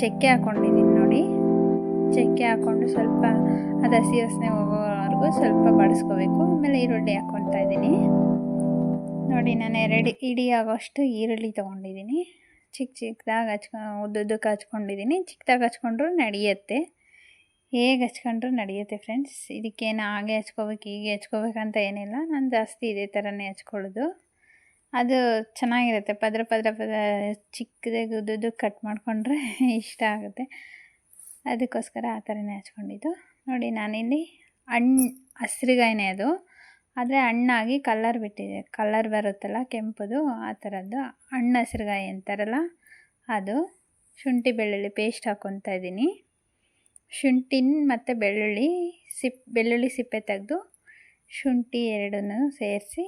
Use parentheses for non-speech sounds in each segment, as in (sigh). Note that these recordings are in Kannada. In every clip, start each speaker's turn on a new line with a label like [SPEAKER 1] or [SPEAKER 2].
[SPEAKER 1] ಚಕ್ಕೆ ಹಾಕ್ಕೊಂಡಿದ್ದೀನಿ ನೋಡಿ. ಚಕ್ಕೆ ಹಾಕ್ಕೊಂಡು ಸ್ವಲ್ಪ ಅದು ಹಸಿ ಹಸಿನೇ ಹೋಗೋವರೆಗೂ ಸ್ವಲ್ಪ ಬಡಿಸ್ಕೋಬೇಕು. ಆಮೇಲೆ ಈರುಳ್ಳಿ ಹಾಕ್ಕೊತಾ ಇದ್ದೀನಿ. ನೋಡಿ ನಾನು ಎರಡು ಇಡೀ ಆಗೋಷ್ಟು ಈರುಳ್ಳಿ ತೊಗೊಂಡಿದ್ದೀನಿ ಚಿಕ್ಕ ಚಿಕ್ಕದಾಗಿ ಹಚ್ಕೊ, ಉದ್ದುದ್ದಕ್ಕೆ ಹಚ್ಕೊಂಡಿದ್ದೀನಿ ಚಿಕ್ಕದಾಗಿ ಹಚ್ಕೊಂಡ್ರೂ ನಡೆಯುತ್ತೆ. ಹೇಗೆ ಹಚ್ಕೊಂಡ್ರೂ ನಡೆಯುತ್ತೆ ಫ್ರೆಂಡ್ಸ್? ಇದಕ್ಕೇನು ಹಾಗೆ ಹಚ್ಕೋಬೇಕು, ಹೀಗೆ ಹಚ್ಕೋಬೇಕಂತ ಏನಿಲ್ಲ. ನಾನು ಜಾಸ್ತಿ ಇದೇ ಥರನೇ ಹಚ್ಕೊಳ್ಳೋದು. ಅದು ಚೆನ್ನಾಗಿರುತ್ತೆ. ಪದ್ರ ಪದ್ರ ಪದ ಚಿಕ್ಕದಾಗಿ ಉದ್ದುದ್ದು ಕಟ್ ಮಾಡಿಕೊಂಡ್ರೆ (laughs) ಇಷ್ಟ ಆಗುತ್ತೆ. ಅದಕ್ಕೋಸ್ಕರ ಆ ಥರನೇ ಹಚ್ಕೊಂಡಿದ್ದು. ನೋಡಿ, ನಾನಿಲ್ಲಿ ಹಣ್ಣು ಹಸ್ರಿಗಾಯಿನೇ ಅದು. ಆದರೆ ಹಣ್ಣಾಗಿ ಕಲ್ಲರ್ ಬಿಟ್ಟಿದೆ. ಕಲ್ಲರ್ ಬರುತ್ತಲ್ಲ, ಕೆಂಪುದು, ಆ ಥರದ್ದು. ಹಣ್ಣು ಹಸಿರುಗಾಯಿ ಅಂತಾರಲ್ಲ, ಅದು. ಶುಂಠಿ, ಬೆಳ್ಳುಳ್ಳಿ ಪೇಸ್ಟ್ ಹಾಕ್ಕೊತಾ ಇದ್ದೀನಿ. ಶುಂಠಿನ ಮತ್ತು ಬೆಳ್ಳುಳ್ಳಿ, ಸಿಪ್, ಬೆಳ್ಳುಳ್ಳಿ ಸಿಪ್ಪೆ ತೆಗೆದು ಶುಂಠಿ ಎರಡನ್ನೂ ಸೇರಿಸಿ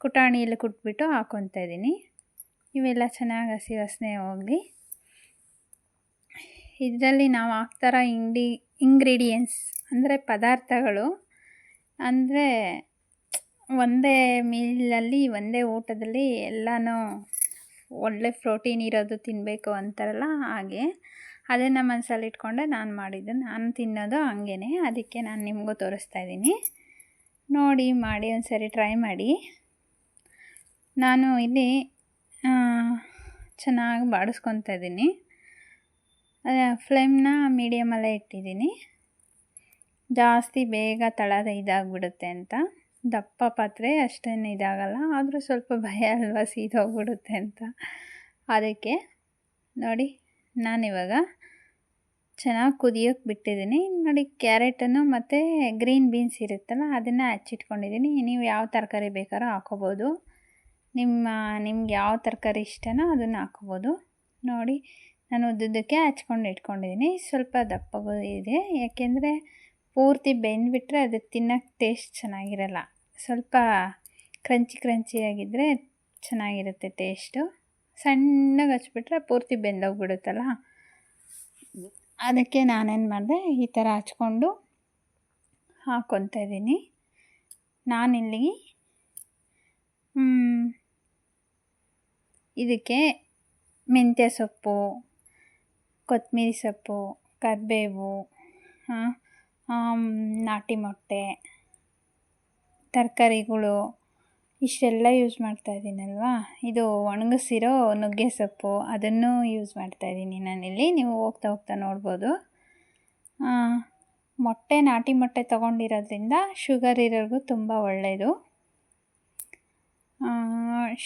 [SPEAKER 1] ಕುಟಾಣಿಯಲ್ಲಿ ಕುಟ್ಬಿಟ್ಟು ಹಾಕೊತಾ ಇದ್ದೀನಿ. ಇವೆಲ್ಲ ಚೆನ್ನಾಗಿ ಹಸಿ ವಾಸನೆ ಹೋಗಲಿ. ಇದರಲ್ಲಿ ನಾವು ಹಾಕ್ತಾರ ಇಂಗ್ಡಿ ಇಂಗ್ರೀಡಿಯೆಂಟ್ಸ್ ಅಂದರೆ ಪದಾರ್ಥಗಳು. ಅಂದರೆ ಒಂದೇ ಮೀಲಲ್ಲಿ, ಒಂದೇ ಊಟದಲ್ಲಿ ಎಲ್ಲನೂ ಒಳ್ಳೆ ಪ್ರೋಟೀನ್ ಇರೋದು ತಿನ್ನಬೇಕು ಅಂತಾರಲ್ಲ ಹಾಗೆ. ಅದನ್ನು ಮನಸ್ಸಲ್ಲಿ ಇಟ್ಕೊಂಡೆ ನಾನು ಮಾಡಿದ್ದು. ನಾನು ತಿನ್ನೋದು ಹಂಗೇ ಅದಕ್ಕೆ ನಾನು ನಿಮಗೂ ತೋರಿಸ್ತಾ ಇದ್ದೀನಿ. ನೋಡಿ, ಮಾಡಿ ಒಂದು ಸರಿ ಟ್ರೈ ಮಾಡಿ. ನಾನು ಇಲ್ಲಿ ಚೆನ್ನಾಗಿ ಬಾಡಿಸ್ಕೊತಾ ಇದ್ದೀನಿ. ಫ್ಲೇಮ್ನ ಮೀಡಿಯಮಲ್ಲೇ ಇಟ್ಟಿದ್ದೀನಿ. ಜಾಸ್ತಿ ಬೇಗ ತಳದ ಇದಾಗ್ಬಿಡುತ್ತೆ ಅಂತ. ದಪ್ಪ ಪಾತ್ರೆ ಅಷ್ಟೇನು ಇದಾಗಲ್ಲ, ಆದರೂ ಸ್ವಲ್ಪ ಭಯ ಅಲ್ವಾ ಸೀದೋಗ್ಬಿಡುತ್ತೆ ಅಂತ. ಅದಕ್ಕೆ ನೋಡಿ, ನಾನಿವಾಗ ಚೆನ್ನಾಗಿ ಕುದಿಯೋಕ್ಕೆ ಬಿಟ್ಟಿದ್ದೀನಿ. ನೋಡಿ, ಕ್ಯಾರೆಟನ್ನು ಮತ್ತು ಗ್ರೀನ್ ಬೀನ್ಸ್ ಇರುತ್ತಲ್ಲ, ಅದನ್ನು ಹಚ್ಚಿಟ್ಕೊಂಡಿದ್ದೀನಿ. ನೀವು ಯಾವ ತರಕಾರಿ ಬೇಕಾದ್ರೂ ಹಾಕೋಬೋದು. ನಿಮ್ಮ, ನಿಮ್ಗೆ ಯಾವ ತರಕಾರಿ ಇಷ್ಟನೋ ಅದನ್ನು ಹಾಕ್ಬೋದು. ನೋಡಿ, ನಾನು ಉದ್ದುದ್ದಕ್ಕೆ ಹಚ್ಕೊಂಡು ಇಟ್ಕೊಂಡಿದ್ದೀನಿ ಸ್ವಲ್ಪ ದಪ್ಪಗೂ ಇದೆ. ಯಾಕೆಂದರೆ ಪೂರ್ತಿ ಬೆಂದುಬಿಟ್ರೆ ಅದು ತಿನ್ನೋಕ್ಕೆ ಟೇಸ್ಟ್ ಚೆನ್ನಾಗಿರಲ್ಲ. ಸ್ವಲ್ಪ ಕ್ರಂಚಿ ಕ್ರಂಚಿಯಾಗಿದ್ದರೆ ಚೆನ್ನಾಗಿರುತ್ತೆ ಟೇಸ್ಟು ಸಣ್ಣಗೆ ಹಚ್ಬಿಟ್ರೆ ಪೂರ್ತಿ ಬೆಂದೋಗ್ಬಿಡುತ್ತಲ್ಲ. ಅದಕ್ಕೆ ನಾನೇನು ಮಾಡಿದೆ, ಈ ಥರ ಹಚ್ಕೊಂಡು ಹಾಕ್ಕೊತಾ ಇದ್ದೀನಿ ನಾನಿಲ್ಲಿ ಇದಕ್ಕೆ ಮೆಂತ್ಯ ಸೊಪ್ಪು ಕೊತ್ತಂಬರಿ ಸೊಪ್ಪು ಕರಿಬೇವು ನಾಟಿ ಮೊಟ್ಟೆ ತರಕಾರಿಗಳು ಇಷ್ಟೆಲ್ಲ ಯೂಸ್ ಮಾಡ್ತಾಯಿದ್ದೀನಲ್ವಾ ಇದು ಒಣಗಿಸಿರೋ ನುಗ್ಗೆ ಸೊಪ್ಪು ಅದನ್ನು ಯೂಸ್ ಮಾಡ್ತಾಯಿದ್ದೀನಿ ನಾನಿಲ್ಲಿ ನೀವು ಹೋಗ್ತಾ ಹೋಗ್ತಾ ನೋಡ್ಬೋದು ಮೊಟ್ಟೆ ನಾಟಿ ಮೊಟ್ಟೆ ತೊಗೊಂಡಿರೋದ್ರಿಂದ ಶುಗರ್ ಇರೋರಿಗೂ ತುಂಬ ಒಳ್ಳೆಯದು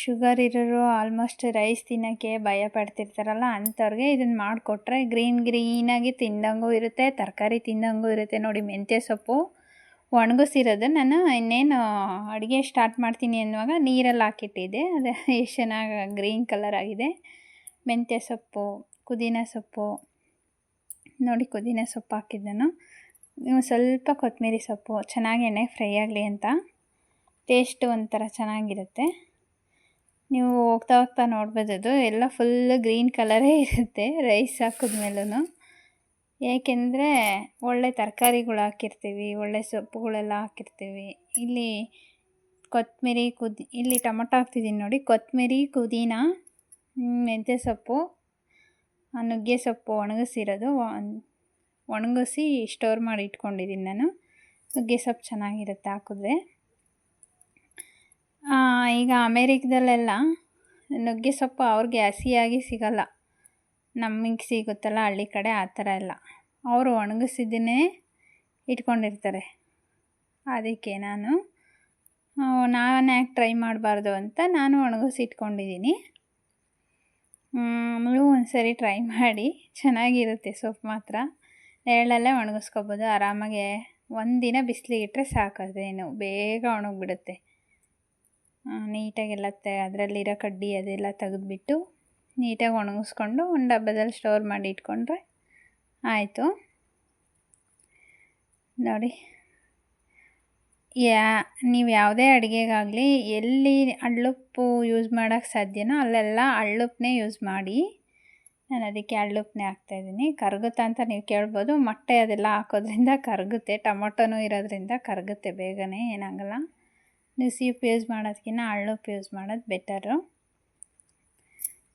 [SPEAKER 1] ಶುಗರ್ ಇರೋರು ಆಲ್ಮೋಸ್ಟ್ ರೈಸ್ ತಿನ್ನೋಕ್ಕೆ ಭಯ ಪಡ್ತಿರ್ತಾರಲ್ಲ, ಅಂಥವ್ರಿಗೆ ಇದನ್ನು ಮಾಡಿಕೊಟ್ರೆ ಗ್ರೀನ್ ಗ್ರೀನಾಗಿ ತಿಂದಂಗೂ ಇರುತ್ತೆ, ತರಕಾರಿ ತಿಂದಂಗೂ ಇರುತ್ತೆ ನೋಡಿ ಮೆಂತ್ಯ ಸೊಪ್ಪು. ಒಣಗಿಸಿರೋದು ನಾನು ಇನ್ನೇನು ಅಡುಗೆ ಸ್ಟಾರ್ಟ್ ಮಾಡ್ತೀನಿ ಅನ್ನುವಾಗ ನೀರಲ್ಲಿ ಹಾಕಿಟ್ಟಿದ್ದೆ, ಅದು ಎಷ್ಟು ಚೆನ್ನಾಗಿ ಗ್ರೀನ್ ಕಲರ್ ಆಗಿದೆ. ಮೆಂತ್ಯ ಸೊಪ್ಪು ಕುದಿನ ಸೊಪ್ಪು, ನೋಡಿ ಪುದೀನ ಸೊಪ್ಪು ಹಾಕಿದ್ದನು ಸ್ವಲ್ಪ ಕೊತ್ತಂಬರಿ ಸೊಪ್ಪು, ಚೆನ್ನಾಗಿ ಎಣ್ಣೆ ಫ್ರೈ ಆಗಲಿ ಅಂತ. ಟೇಸ್ಟು ಒಂಥರ ಚೆನ್ನಾಗಿರುತ್ತೆ. ನೀವು ಹೋಗ್ತಾ ಹೋಗ್ತಾ ನೋಡ್ಬೋದು ಅದು. ಎಲ್ಲ ಫುಲ್ ಗ್ರೀನ್ ಕಲರೇ ಇರುತ್ತೆ ರೈಸ್ ಹಾಕಿದ್ಮೇಲೂ ಏಕೆಂದರೆ ಒಳ್ಳೆ ತರಕಾರಿಗಳು ಹಾಕಿರ್ತೀವಿ, ಒಳ್ಳೆ ಸೊಪ್ಪುಗಳೆಲ್ಲ ಹಾಕಿರ್ತೀವಿ. ಇಲ್ಲಿ ಕೊತ್ತಂಬರಿ ಕುದಿ, ಇಲ್ಲಿ ಟೊಮೊಟೊ ಹಾಕ್ತಿದ್ದೀನಿ ನೋಡಿ. ಕೊತ್ತಂಬರಿ ಪುದೀನ ಮೆಂತ್ಯ ಸೊಪ್ಪು ನುಗ್ಗೆ ಸೊಪ್ಪು ಒಣಗಿಸಿರೋದು. ಒಣಗಿಸಿ ಸ್ಟೋರ್ ಮಾಡಿ ಇಟ್ಕೊಂಡಿದ್ದೀನಿ ನಾನು. ನುಗ್ಗೆ ಸೊಪ್ಪು ಚೆನ್ನಾಗಿರುತ್ತೆ ಹಾಕಿದ್ರೆ. ಈಗ ಅಮೇರಿಕದಲ್ಲೆಲ್ಲ ನುಗ್ಗೆ ಸೊಪ್ಪು ಅವ್ರಿಗೆ ಹಸಿಯಾಗಿ ಸಿಗಲ್ಲ. ನಮಗೆ ಸಿಗುತ್ತಲ್ಲ, ಹಳ್ಳಿ ಕಡೆ ಆ ಥರ ಎಲ್ಲ. ಅವರು ಒಣಗಿಸಿದ್ದನ್ನೇ ಇಟ್ಕೊಂಡಿರ್ತಾರೆ. ಅದಕ್ಕೆ ನಾನು ನಾನು ಯಾಕೆ ಟ್ರೈ ಮಾಡಬಾರ್ದು ಅಂತ ನಾನು ಒಣಗಿಸಿ ಇಟ್ಕೊಂಡಿದ್ದೀನಿ ಆಮೇಲೆ ಒಂದು ಟ್ರೈ ಮಾಡಿ. ಚೆನ್ನಾಗಿರುತ್ತೆ ಸೊಪ್ಪು ಮಾತ್ರ. ನೆರಳಲ್ಲೇ ಒಣಗಿಸ್ಕೊಬೋದು. ಆರಾಮಾಗೆ ಒಂದಿನ ಬಿಸಿಲಿಗೆ ಇಟ್ಟರೆ ಸಾಕದೇನು ಬೇಗ ಒಣಗಿಬಿಡುತ್ತೆ. ನೀಟಾಗೆಲ್ಲ ತೆ, ಅದರಲ್ಲಿರೋ ಕಡ್ಡಿ ಅದೆಲ್ಲ ತೆಗೆದ್ಬಿಟ್ಟು ನೀಟಾಗಿ ಒಣಗಿಸ್ಕೊಂಡು ಒಂದು ಡಬ್ಬದಲ್ಲಿ ಸ್ಟೋರ್ ಮಾಡಿ ಇಟ್ಕೊಂಡ್ರೆ ಆಯಿತು. ನೋಡಿ, ಯಾ, ನೀವು ಯಾವುದೇ ಅಡುಗೆಗಾಗಲಿ ಎಲ್ಲಿ ಅಳ್ಳುಪ್ಪು ಯೂಸ್ ಮಾಡೋಕ್ಕೆ ಸಾಧ್ಯನೋ ಅಲ್ಲೆಲ್ಲ ಅಳ್ಳುಪ್ಪನ್ನೇ ಯೂಸ್ ಮಾಡಿ. ನಾನು ಅದಕ್ಕೆ ಅಳ್ಳುಪ್ಪನ್ನೇ ಹಾಕ್ತಾಯಿದ್ದೀನಿ ಕರಗುತ್ತಾ ಅಂತ ನೀವು ಕೇಳ್ಬೋದು. ಮೊಟ್ಟೆ ಅದೆಲ್ಲ ಹಾಕೋದ್ರಿಂದ ಕರಗುತ್ತೆ, ಟೊಮೊಟೊನೂ ಇರೋದ್ರಿಂದ ಕರಗುತ್ತೆ, ಬೇಗನೆ, ಏನಾಗಲ್ಲ. ನೀವು ಉಪ್ಪು ಯೂಸ್ ಮಾಡೋದಕ್ಕಿಂತ ಹಳ್ಳುಪ್ಪು ಯೂಸ್ ಮಾಡೋದು ಬೆಟರು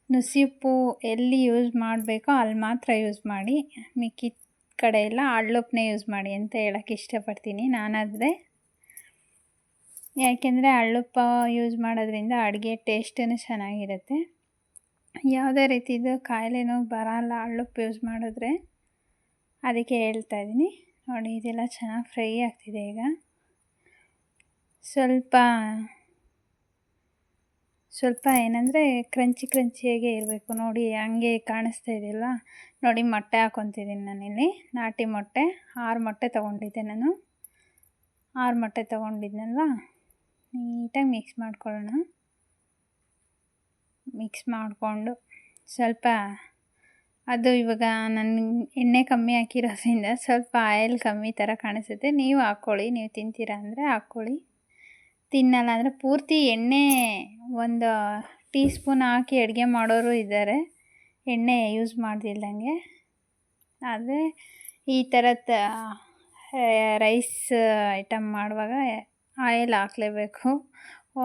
[SPEAKER 1] ನುಸಿ ಉಪ್ಪು ಎಲ್ಲಿ ಯೂಸ್ ಮಾಡಬೇಕೋ ಅಲ್ಲಿ ಮಾತ್ರ ಯೂಸ್ ಮಾಡಿ, ಮಿಕ್ಕಿದ ಕಡೆ ಎಲ್ಲ ಹಳ್ಳುಪ್ಪನ್ನೇ ಯೂಸ್ ಮಾಡಿ ಅಂತ ಹೇಳೋಕ್ಕೆ ಇಷ್ಟಪಡ್ತೀನಿ ನಾನಾದರೆ. ಯಾಕೆಂದರೆ ಹಳ್ಳುಪ್ಪ ಯೂಸ್ ಮಾಡೋದ್ರಿಂದ ಅಡುಗೆ ಟೇಸ್ಟೂ ಚೆನ್ನಾಗಿರುತ್ತೆ. ಯಾವುದೇ ರೀತಿದು ಕಾಯಿಲೆನೂ ಬರಲ್ಲ ಹಳ್ಳುಪ್ಪು ಯೂಸ್ ಮಾಡಿದ್ರೆ. ಅದಕ್ಕೆ ಹೇಳ್ತಾ ಇದ್ದೀನಿ. ನೋಡಿ, ಇದೆಲ್ಲ ಚೆನ್ನಾಗಿ ಫ್ರೈ ಆಗ್ತಿದೆ ಈಗ. ಸ್ವಲ್ಪ ಸ್ವಲ್ಪ ಏನಂದರೆ ಕ್ರಂಚಿ ಕ್ರಂಚಿಯಾಗೇ ಇರಬೇಕು. ನೋಡಿ, ಹಂಗೆ ಕಾಣಿಸ್ತಾ ಇದೆಯಲ್ಲ? ನೋಡಿ, ಮೊಟ್ಟೆ ಹಾಕ್ಕೊತಿದ್ದೀನಿ ನಾನಿಲ್ಲಿ. ನಾಟಿ ಮೊಟ್ಟೆ, ಆರು ಮೊಟ್ಟೆ ತೊಗೊಂಡಿದ್ದೆ ನಾನು. ಆರು ಮೊಟ್ಟೆ ತೊಗೊಂಡಿದ್ನಲ್ವ? ನೀಟಾಗಿ ಮಿಕ್ಸ್ ಮಾಡ್ಕೊಳ್ಳೋಣ. ಮಿಕ್ಸ್ ಮಾಡಿಕೊಂಡು ಸ್ವಲ್ಪ, ಅದು ಇವಾಗ ನನ್ನ ಎಣ್ಣೆ ಕಮ್ಮಿ ಹಾಕಿರೋದ್ರಿಂದ ಸ್ವಲ್ಪ ಆಯಿಲ್ ಕಮ್ಮಿ ಥರ ಕಾಣಿಸುತ್ತೆ. ನೀವು ಹಾಕ್ಕೊಳ್ಳಿ. ನೀವು ತಿಂತೀರಾ ಅಂದರೆ ಹಾಕ್ಕೊಳ್ಳಿ. ತಿನ್ನಲ್ಲ. ಅಂದರೆ ಪೂರ್ತಿ ಎಣ್ಣೆ ಒಂದು ಟೀ ಸ್ಪೂನ್ ಹಾಕಿ ಅಡುಗೆ ಮಾಡೋರು ಇದ್ದಾರೆ. ಎಣ್ಣೆ ಯೂಸ್ ಮಾಡ್ದಿಲ್ದಂಗೆ. ಆದರೆ ಈ ಥರದ ರೈಸ್ ಐಟಮ್ ಮಾಡುವಾಗ ಆಯಿಲ್ ಹಾಕ್ಲೇಬೇಕು.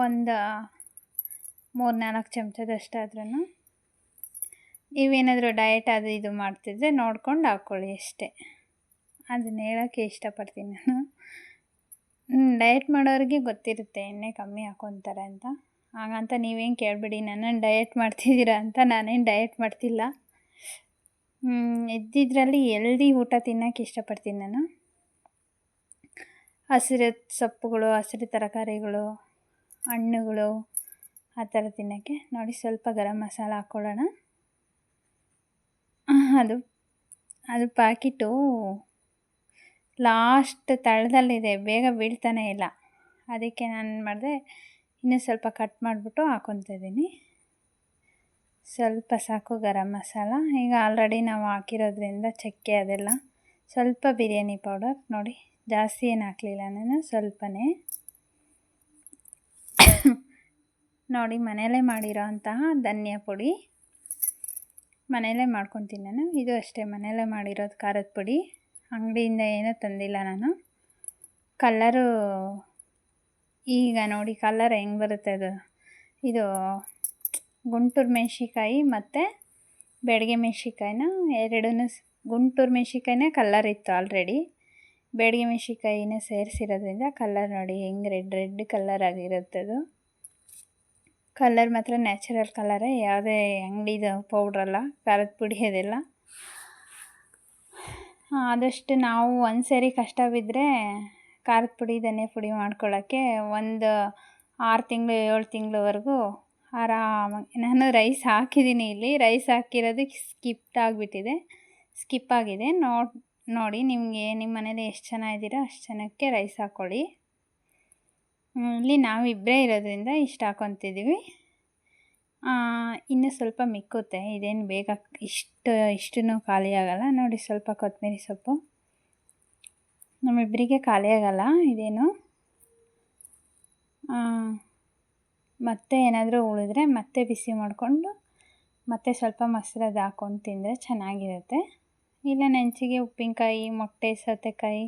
[SPEAKER 1] ಒಂದು ಮೂರು ನಾಲ್ಕು ಚಮಚದಷ್ಟಾದ್ರೂ ನೀವೇನಾದರೂ ಡಯಟ್ ಅದು ಇದು ಮಾಡ್ತಿದ್ರೆ ನೋಡ್ಕೊಂಡು ಹಾಕ್ಕೊಳ್ಳಿ ಅಷ್ಟೇ. ಅದನ್ನ ಹೇಳೋಕ್ಕೆ ಇಷ್ಟಪಡ್ತೀನಿ ನಾನು. ಡಯಟ್ ಮಾಡೋರಿಗೆ ಗೊತ್ತಿರುತ್ತೆ, ಎಣ್ಣೆ ಕಮ್ಮಿ ಹಾಕ್ಕೊತಾರೆ ಅಂತ. ಹಾಗಂತ ನೀವೇನು ಕೇಳಬೇಡಿ ನನ್ನನ್ನು ಡಯಟ್ ಮಾಡ್ತಿದ್ದೀರಾ ಅಂತ ನಾನೇನು ಡಯಟ್ ಮಾಡ್ತಿಲ್ಲ. ಇದ್ದಿದ್ರಲ್ಲಿ ಎಲ್ದಿ ಊಟ ತಿನ್ನೋಕ್ಕೆ ಇಷ್ಟಪಡ್ತೀನಿ ನಾನು. ಹಸಿರು ಸೊಪ್ಪುಗಳು, ಹಸಿರು ತರಕಾರಿಗಳು, ಹಣ್ಣುಗಳು, ಆ ಥರ ತಿನ್ನೋಕ್ಕೆ. ನೋಡಿ, ಸ್ವಲ್ಪ ಗರಂ ಮಸಾಲ ಹಾಕ್ಕೊಳ್ಳೋಣ ಅದು ಅದು ಪ್ಯಾಕಿಟು ಲಾಸ್ಟ್ ತಳದಲ್ಲಿದೆ, ಬೇಗ ಬೀಳ್ತಾನೇ ಇಲ್ಲ. ಅದಕ್ಕೆ ನಾನು ಮಾಡಿದೆ, ಇನ್ನೂ ಸ್ವಲ್ಪ ಕಟ್ ಮಾಡಿಬಿಟ್ಟು ಹಾಕೊತಿದ್ದೀನಿ ಸ್ವಲ್ಪ ಸಾಕು ಗರಂ ಮಸಾಲ. ಈಗ ಆಲ್ರೆಡಿ ನಾವು ಹಾಕಿರೋದ್ರಿಂದ ಚಕ್ಕೆ ಅದೆಲ್ಲ. ಸ್ವಲ್ಪ ಬಿರಿಯಾನಿ ಪೌಡರ್ ನೋಡಿ, ಜಾಸ್ತಿ ಏನು ಹಾಕಲಿಲ್ಲ ನಾನು, ಸ್ವಲ್ಪನೇ. ನೋಡಿ ಮನೆಯಲ್ಲೇ ಮಾಡಿರೋ ಅಂತಹ ಧನಿಯಾ ಪುಡಿ. ಮನೆಯಲ್ಲೇ ಮಾಡ್ಕೊತೀನಿ ನಾನು. ಇದು ಅಷ್ಟೇ ಮನೆಯಲ್ಲೇ ಮಾಡಿರೋದು ಖಾರದ ಪುಡಿ. ಅಂಗಡಿಯಿಂದ ಏನೂ ತಂದಿಲ್ಲ ನಾನು. ಕಲ್ಲರು ಈಗ ನೋಡಿ ಕಲ್ಲರ್ ಹೆಂಗೆ ಬರುತ್ತೆ ಅದು. ಇದು ಗುಂಟೂರು ಮೆಣ್ಸಿಕಾಯಿ ಮತ್ತು ಬೆಳಗ್ಗೆ ಮೆಣಸಿಕಾಯಿನ ಎರಡೂ ಗುಂಟೂರು ಮೆಣ್ಸಿಕಾಯಿನೇ ಕಲ್ಲರ್ ಇತ್ತು ಆಲ್ರೆಡಿ ಬೇಡಿಗೆ ಮೆಣಸಿಕಾಯಿನ ಸೇರಿಸಿರೋದ್ರಿಂದ ಕಲ್ಲರ್ ನೋಡಿ ಹೆಂಗೆ ರೆಡ್ ರೆಡ್ ಕಲ್ಲರ್ ಆಗಿರುತ್ತೆ ಅದು. ಕಲ್ಲರ್ ಮಾತ್ರ ನ್ಯಾಚುರಲ್ ಕಲರೇ ಯಾವುದೇ ಅಂಗಡಿದು ಪೌಡ್ರಲ್ಲ ಖಾರದ ಪುಡಿ ಅದೆಲ್ಲ. ಆದಷ್ಟು ನಾವು ಒಂದು ಸರಿ ಕಷ್ಟ ಬಿದ್ದರೆ ಖಾರದ ಪುಡಿ, ಧನಿಯಾ ಪುಡಿ ಮಾಡ್ಕೊಳ್ಳೋಕ್ಕೆ ಒಂದು ಆರು ತಿಂಗಳು, ಏಳು ತಿಂಗಳವರೆಗೂ ಆರಾಮಾಗಿ ನಾನು ರೈಸ್ ಹಾಕಿದ್ದೀನಿ ಇಲ್ಲಿ. ರೈಸ್ ಹಾಕಿರೋದಕ್ಕೆ ಸ್ಕಿಪ್ ಆಗಿಬಿಟ್ಟಿದೆ. ಸ್ಕಿಪ್ ಆಗಿದೆ. ನೋಡಿ ನೋಡಿ ನಿಮಗೆ ನಿಮ್ಮ ಮನೇಲಿ ಎಷ್ಟು ಜನ ಇದ್ದೀರೋ ಅಷ್ಟು ಜನಕ್ಕೆ ರೈಸ್ ಹಾಕ್ಕೊಳ್ಳಿ ಇಲ್ಲಿ ನಾವಿಬ್ಬರೇ ಇರೋದ್ರಿಂದ ಇಷ್ಟು ಹಾಕ್ಕೊತಿದ್ದೀವಿ ಇನ್ನೂ ಸ್ವಲ್ಪ ಮಿಕ್ಕುತ್ತೆ. ಇದೇನು ಬೇಗ ಇಷ್ಟು ಇಷ್ಟೂ ಖಾಲಿ ನೋಡಿ ಸ್ವಲ್ಪ ಕೊತ್ತಂಬರಿ ಸೊಪ್ಪು. ನಮ್ಮಿಬ್ಬರಿಗೆ ಖಾಲಿ ಆಗಲ್ಲ ಇದೇನು. ಮತ್ತೆ ಏನಾದರೂ ಉಳಿದ್ರೆ ಮತ್ತೆ ಬಿಸಿ ಮಾಡಿಕೊಂಡು ಮತ್ತೆ ಸ್ವಲ್ಪ ಮೊಸರದ್ದು ಹಾಕ್ಕೊಂಡು ತಿಂದರೆ ಚೆನ್ನಾಗಿರುತ್ತೆ. ಇಲ್ಲ ನೆಂಚಿಗೆ ಉಪ್ಪಿನಕಾಯಿ, ಮೊಟ್ಟೆ, ಸೌತೆಕಾಯಿ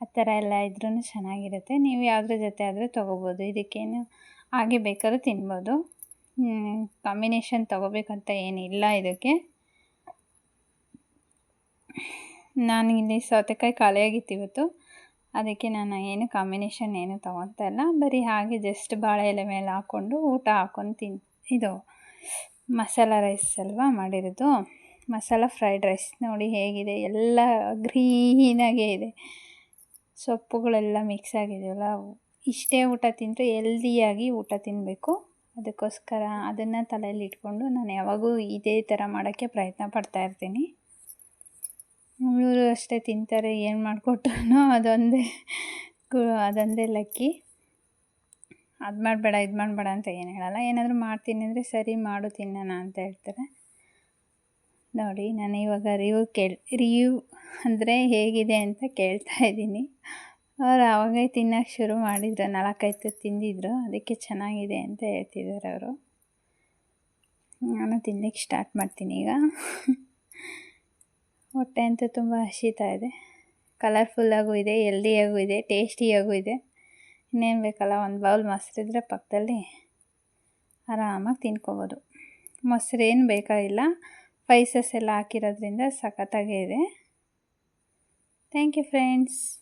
[SPEAKER 1] ಆ ಥರ ಎಲ್ಲ ಇದ್ರೂ ಚೆನ್ನಾಗಿರುತ್ತೆ. ನೀವು ಯಾವುದ್ರ ಜೊತೆ ಆದರೂ ತೊಗೋಬೋದು. ಇದಕ್ಕೇನು ಹಾಗೆ ಬೇಕಾದ್ರೂ ತಿನ್ಬೋದು. ಕಾಂಬಿನೇಷನ್ ತಗೋಬೇಕಂತ ಏನಿಲ್ಲ ಇದಕ್ಕೆ. ನಾನು ಇಲ್ಲಿ ಸೌತೆಕಾಯಿ ಖಾಲಿಯಾಗಿತ್ತು ಇವತ್ತು. ಅದಕ್ಕೆ ನಾನು ಏನು ಕಾಂಬಿನೇಷನ್ ಏನು ತೊಗೊತಾ ಇಲ್ಲ. ಬರೀ ಹಾಗೆ ಜಸ್ಟ್ ಬಾಳೆ ಎಲೆ ಮೇಲೆ ಹಾಕ್ಕೊಂಡು ಊಟ ಹಾಕ್ಕೊಂಡು ತಿನ್, ಇದು ಮಸಾಲ ರೈಸ್ ಅಲ್ವಾ ಮಾಡಿರೋದು. ಮಸಾಲ ಫ್ರೈಡ್ ರೈಸ್ ನೋಡಿ ಹೇಗಿದೆ. ಎಲ್ಲ ಗ್ರೀನಾಗೇ ಇದೆ. ಸೊಪ್ಪುಗಳೆಲ್ಲ ಮಿಕ್ಸ್ ಆಗಿದೆಯಲ್ಲ. ಇಷ್ಟೇ ಊಟ ತಿಂದರೆ ಎಲ್ದಿಯಾಗಿ ಊಟ ತಿನ್ನಬೇಕು ಅದಕ್ಕೋಸ್ಕರ ಅದನ್ನು ತಲೆಯಲ್ಲಿ ಇಟ್ಕೊಂಡು ನಾನು ಯಾವಾಗೂ ಇದೇ ಥರ ಮಾಡೋಕ್ಕೆ ಪ್ರಯತ್ನ ಪಡ್ತಾ ಇರ್ತೀನಿ. ಇವರು ಅಷ್ಟೇ ತಿಂತಾರೆ, ಏನು ಮಾಡಿಕೊಟ್ರು ಅದೊಂದೇ ಅದೊಂದೇ ಲಕ್ಕಿ. ಅದು ಮಾಡಬೇಡ, ಇದು ಮಾಡಬೇಡ ಅಂತ ಏನು ಹೇಳಲ್ಲ. ಏನಾದರೂ ಮಾಡ್ತೀನಿ ಅಂದರೆ ಸರಿ, ಮಾಡು, ತಿನ್ನೋಣ ಅಂತ ಹೇಳ್ತಾರೆ. ನೋಡಿ, ನಾನು ಇವಾಗ ರಿವ್ಯೂ ಕೇಳಿ ರಿವ್ಯೂ ಅಂದರೆ ಹೇಗಿದೆ ಅಂತ ಕೇಳ್ತಾ ಇದ್ದೀನಿ. ಅವ್ರು ಆವಾಗೇ ತಿನ್ನೋಕ್ಕೆ ಶುರು ಮಾಡಿದ್ರು, ನಾಲ್ಕೈದು ತಿಂದಿದ್ರು, ಅದಕ್ಕೆ ಚೆನ್ನಾಗಿದೆ ಅಂತ ಹೇಳ್ತಿದ್ದಾರೆ ಅವರು. ನಾನು ತಿನ್ನಲಿಕ್ಕೆ ಸ್ಟಾರ್ಟ್ ಮಾಡ್ತೀನಿ ಈಗ. ಹೊಟ್ಟೆ ಅಂತೂ ತುಂಬ ಹಸಿತಾ ಇದೆ. ಕಲರ್ಫುಲ್ಲಾಗೂ ಇದೆ ಎಲ್ದಿಯಾಗೂ ಇದೆ ಟೇಸ್ಟಿಯಾಗೂ ಇದೆ. ಇನ್ನೇನು ಬೇಕಲ್ಲ, ಒಂದು ಬೌಲ್ ಮೊಸರಿದ್ರೆ ಪಕ್ಕದಲ್ಲಿ ಆರಾಮಾಗಿ ತಿನ್ಕೋಬೋದು. ಮೊಸರೇನು ಬೇಕಾಗಿಲ್ಲ ಸ್ಪೈಸಸ್ ಎಲ್ಲ ಹಾಕಿರೋದ್ರಿಂದ ಸಖತ್ತಾಗೇ ಇದೆ. Thank you friends